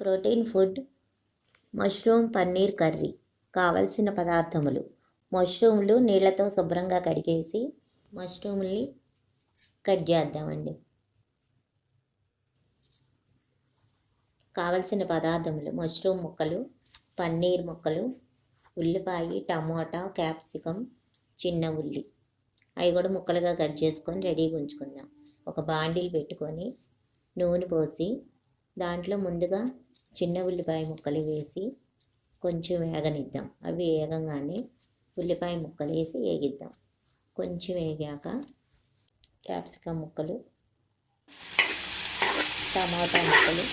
Protein food mushroom paneer curry కావలసిన పదార్థములు. మష్రూమ్లు నీళ్ళతో శుభ్రంగా కడిగేసి మష్రూమ్ని కట్ చేద్దామండి. కావలసిన పదార్థములు మష్రూమ్ ముక్కలు పన్నీర్ ముక్కలు ఉల్లిపాయ టమోటా క్యాప్సికమ్ చిన్న ఉల్లి. అవి కూడా ముక్కలుగా కట్ చేసుకొని రెడీగా ఉంచుకుందాం. ఒక బాండిల్ పెట్టుకొని నూనె పోసి దాంట్లో ముందుగా చిన్న ఉల్లిపాయ ముక్కలు వేసి కొంచెం వేగనిద్దాం. అవి వేగంగానే ఉల్లిపాయ ముక్కలు వేసి వేగిద్దాం. కొంచెం వేగాక క్యాప్సికమ్ ముక్కలు టమాటా ముక్కలు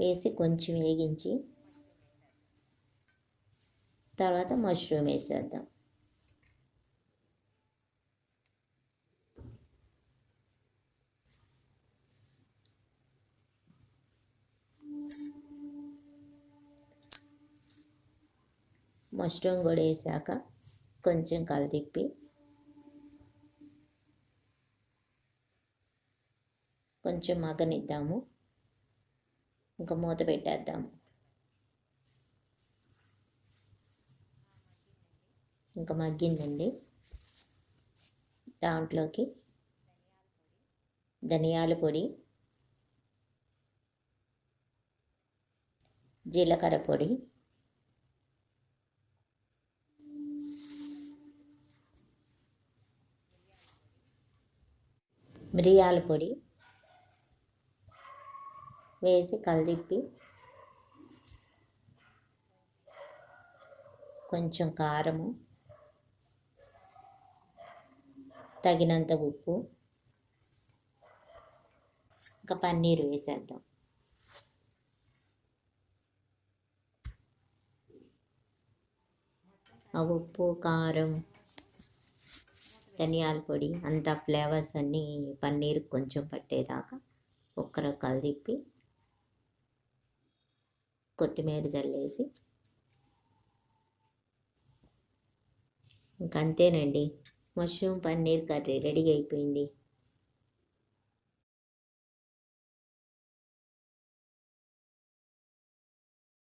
వేసి కొంచెం వేగించి తర్వాత మష్రూమ్ వేసేద్దాం. మష్రూమ్ కూడా వేసాక కొంచెం కలిదిప్పి కొంచెం మగ్గనిద్దాము. ఇంకా మూత పెట్టేద్దాము ఇంకా మగ్గిందండి. దాంట్లోకి ధనియాల పొడి జీలకర్ర పొడి మిరియాల పొడి వేసి కలిదిప్పి కొంచెం కారము తగినంత ఉప్పు ఇంకా పన్నీర్ వేసేద్దాం. ఆ ఉప్పు కారం ధనియాల పొడి అంత ఫ్లేవర్స్ అన్నీ పన్నీర్ కొంచెం పట్టేదాకా ఒక్కర కలిపి కొత్తిమీర చల్లేసి ఇంకంతేనండి. మష్రూమ్ పన్నీర్ కర్రీ రెడీ అయిపోయింది.